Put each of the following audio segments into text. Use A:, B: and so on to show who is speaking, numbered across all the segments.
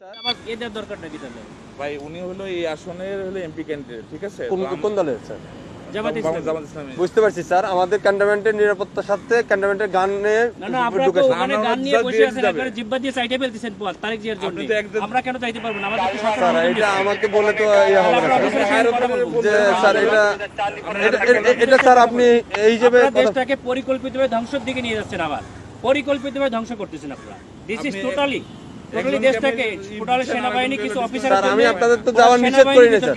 A: আমার এদের তাহলে?
B: ভাই উনি হলো এই আসনের হলো এমপি ক্যান্ডিডেট ঠিক আছে?
C: কোন দলের স্যার? বুঝতে পারছি স্যার। আমাদের ক্যান্টনমেন্টের নিরাপত্তার সাথে ক্যান্টনমেন্টের গানে
A: না না আপনারা তো
C: ঢুকেছে।
A: ওখানে
B: আমরা
A: গান নিয়ে বসে আছেন
B: যাবে।
A: জিব্বা দিয়ে সাইডে ফেলতেছেন তারেক জিয়ার জন্য।
B: আপনি তো একদম-
A: আমরা কেন চাইতে পারব না? আমাদের
C: স্যার এটা আমাকে বলে তো ইয়ে হবে না স্যার। যে স্যার এটা এটা- এটা- এটা স্যার আপনি এই হিসেবে
A: দেশটাকে পরিকল্পিতভাবে ধ্বংসের দিকে নিয়ে যাচ্ছেন আবার। পরিকল্পিতভাবে ধ্বংস করতেছেন আপনারা। দিস ইজ টোটালি
C: আমি আপনাদের তো যাওয়ার নিষেধ করি না, স্যার।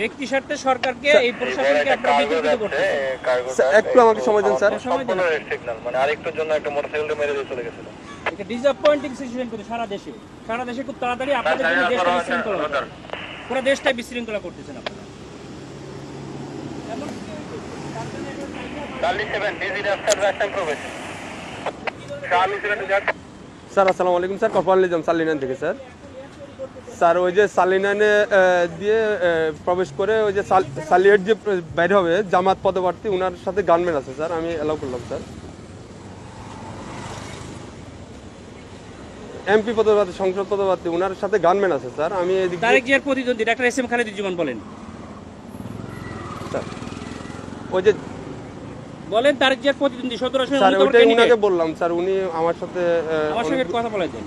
A: ব্যক্তি স্বার্থে সরকারকে এই প্রশাসনকে আপনারা বিতর্কিত
C: স্যার, একটু আমাকে সময় দিন স্যার।
A: সময় দিন।
D: সিগন্যাল মানে আরেকটুর জন্য একটা মোটরসাইকেল মেরে দিয়ে চলে গেছিল।
A: এটা ডিসঅ্যাপয়েন্টিং সিচুয়েশন করে সারা দেশে। সারা দেশে খুব তাড়াতাড়ি আপনাদের জন্য দেশটা বিশৃঙ্খলা পুরো দেশটাই বিশৃঙ্খলা করতেছেন আপনারা।
C: স্যার আসসালামু আলাইকুম স্যার কপাল নিজাম সালিনান থেকে স্যার। স্যার ওই যে সালিনানে দিয়ে প্রবেশ করে ওই যে সালিয়েট যে বাইরে হবে জামাত পদপ্রার্থী ওনার সাথে গানম্যান আছে স্যার আমি অ্যালাউ করলাম স্যার এমপি পদপ্রার্থী সংসদ পদপ্রার্থী ওনার সাথে গানম্যান আছে স্যার আমি এদিক
A: তারেক জিয়ার প্রতিদ্বন্দ্বী ডাক্তার এস এম খালেদুজ্জামান বলেন
C: স্যার ওই যে
A: বলেন তারেক জিয়ার প্রতিদ্বন্দ্বী সতেরো
C: স্যার ওইটাই
A: candidate।
C: বললাম স্যার উনি আমার সাথে
A: আমার সঙ্গে কথা বলে দেন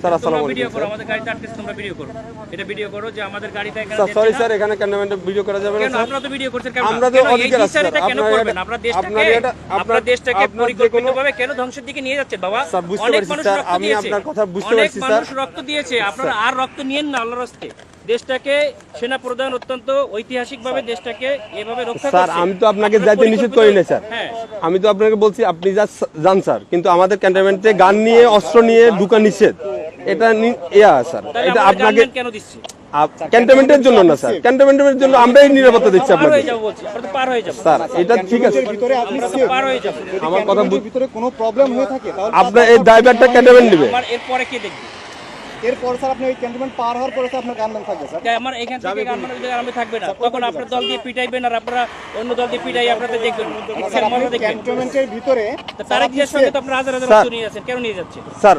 C: স্যার আসসালামু
A: তোমরা ভিডিও করো আমাদের গাড়িতে আটকেছে তোমরা ভিডিও করো। এটা ভিডিও করো যে আমাদের গাড়িটা এখানে
C: স্যার সরি স্যার এখানে ক্যান্টনমেন্টে ভিডিও করা যাবে না স্যার?
A: আপনারা তো ভিডিও করছেন কেন
C: আমরা তো অধিকার আছে, স্যার।
A: কেন করবেন আপনারা দেশটাকে আপনারা দেশটাকে
C: আপনার যে কোনো-
A: পরিকল্পিতভাবে কেন ধ্বংসের দিকে নিয়ে যাচ্ছেন বাবা?
C: স্যার, বুঝতে পারছি, স্যার। আমি আপনার কথা বুঝতে পারছি, স্যার।
A: মানুষ রক্ত দিয়েছে। আপনারা আর রক্ত নিয়েন না আল্লাহর রাস্তে দেশটাকে সেনা প্রধান অত্যন্ত ঐতিহাসিকভাবে দেশটাকে এভাবে রক্ষা
C: স্যার আমি তো আপনাকে যাইতে নিষেধ করি না স্যার।
A: হ্যাঁ।
C: আমি তো আপনাকে বলছি আপনি যা যান স্যার কিন্তু আমাদের ক্যান্টনমেন্টে গান নিয়ে অস্ত্র নিয়ে ঢুকা নিষেধ। এটা ইয়া স্যার এটা আপনাকে
A: কেন দিচ্ছে?
C: ক্যান্টনমেন্টের জন্য না স্যার ক্যান্টনমেন্টের জন্য আমরাই নিরাপত্তা দিচ্ছি আপনাকে।
A: হয়ে যাব বলছি আমরা তো পার হয়ে যাব।
C: স্যার এটা ঠিক আছে।
E: ভিতরে আপনি
A: আমরা তো
E: safe।
A: পার হয়ে যাব।
C: আমার কথা
E: ভিতরে কোনো প্রবলেম হয়ে থাকে
C: আপনার এই ড্রাইভারটা ক্যান্টনমেন্ট নেবে।
A: এরপরে কে দেখবে?
E: এরপর স্যার আপনি ওই ক্যান্টনমেন্ট পার হওয়ার পরে আপনার গানম্যান থাকবে স্যার।
A: আমার এখান থেকে আমার ওই আমি থাকবে না। তখন আপনার দল দিয়ে পিটাইবেন আর আপনারা অন্য দল দিয়ে পিটাই আপনাদের দেখবেন।
E: স্যার আপনি
A: মজা দেখবেন।
E: ক্যান্টনমেন্টের ভিতরে
A: তা তারেক সঙ্গে তো আপনারা হাজার হাজার নিয়ে যাচ্ছেন কেন নিয়ে যাচ্ছেন।
C: স্যার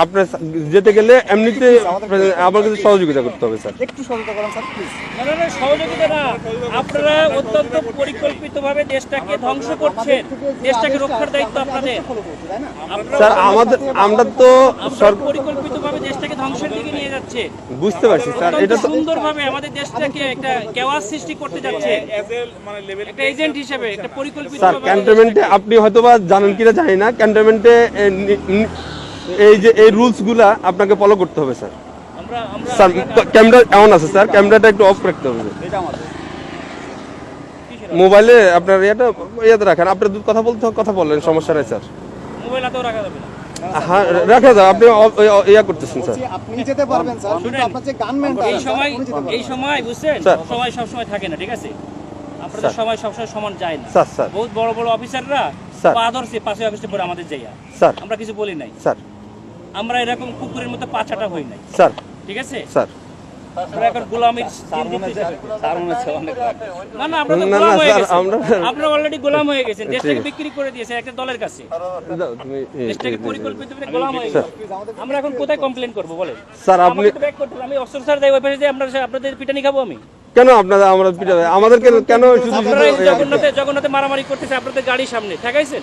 C: আপনার যেতে গেলে এমনিতে আমার কাছে সহযোগিতা করতে হবে স্যার।
E: একটু সহযোগিতা করেন স্যার প্লিজ
A: না না না সহযোগিতা না। আপনারা অত্যন্ত পরিকল্পিতভাবে দেশটাকে ধ্বংস করছেন। দেশটাকে রক্ষার দায়িত্ব আপনাদের।
C: স্যার আমাদের আমরা তো সরকার
A: পরিকল্পিতভাবে দেশটাকে ধ্বংসের দিকে নিয়ে যাচ্ছে।
C: বুঝতে পারছি স্যার এটা তো
A: সুন্দরভাবে আমাদের দেশটাকে একটা কেওয়াস সৃষ্টি করতে যাচ্ছে।
B: মানে
A: একটা এজেন্ট হিসেবে একটা পরিকল্পিত
C: স্যার ক্যান্টনমেন্টে আপনি হয়তোবা জানেন কিনা জানি না। ক্যান্টনমেন্টে এই যে এই রুলসগুলা আপনাকে ফলো করতে হবে স্যার
A: আমরা আমরা
C: স্যার ক্যামেরা এমন আছে স্যার ক্যামেরাটা একটু অফ রাখতে হবে মোবাইলে আপনার ইয়েটা ইয়েতে রাখেন। আপনার দু- কথা বলতে কথা বললেন সমস্যা নেই স্যার
A: মোবাইল রাখা যাবে না।
C: হ্যাঁ রাখা যাবে। আপনি ইয়া- করতেছেন স্যার
E: আপনি যেতে পারবেন স্যার আপনার যে গানম্যানটা
A: এই সময় এই সময় বুঝছেন?
C: স্যার।
A: সময় সব সময় থাকে না ঠিক আছে? আপনাদের। সময় সবসময় সমান যায় না।
C: স্যার স্যার
A: বহুত বড় বড় অফিসাররা
C: স্যার।
A: আদর্শে পাশে অফিসে পরে আমাদের যাইয়া
C: স্যার
A: আমরা কিছু বলি নাই।
C: স্যার
A: আমরা এরকম কুকুরের মতো পাছাটা হই নাই।
C: স্যার।
A: ঠিক আছে?
C: স্যার।
A: আমরা এখন গোলামির দিন দিতেছি। না না আমরা তো
C: না, না,
A: গোলাম
C: স্যার,
A: গেছি।
C: আমরা-
A: আপনারা অলরেডি গোলাম হয়ে গেছেন। দেশটাকে বিক্রি করে দিয়েছেন একটা দলের কাছে। দেশটাকে পরিকল্পিত গোলাম হয়ে গেছে। আমরা এখন কোথায় কমপ্লেন করব বলে
C: স্যার আপনি
A: আমাকে তো back আমি অস্ত্র স্যার যাই ওই পাশে যাই আপনার আপনাদের পিটানি খাব আমি।
C: কেন আপনারা আমরা পিটা আমাদেরকে কেন শুধু
A: জগন্নাথে মারামারি করতেছে আপনাদের গাড়ির সামনে। ঠেকাইছেন?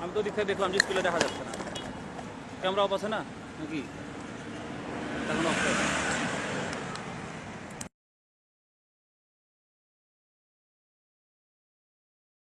A: আমি তো থেকে দেখলাম যে স্কুলে দেখা যাচ্ছে না। ক্যামেরা অফ আছে না? নাকি? এখন অফ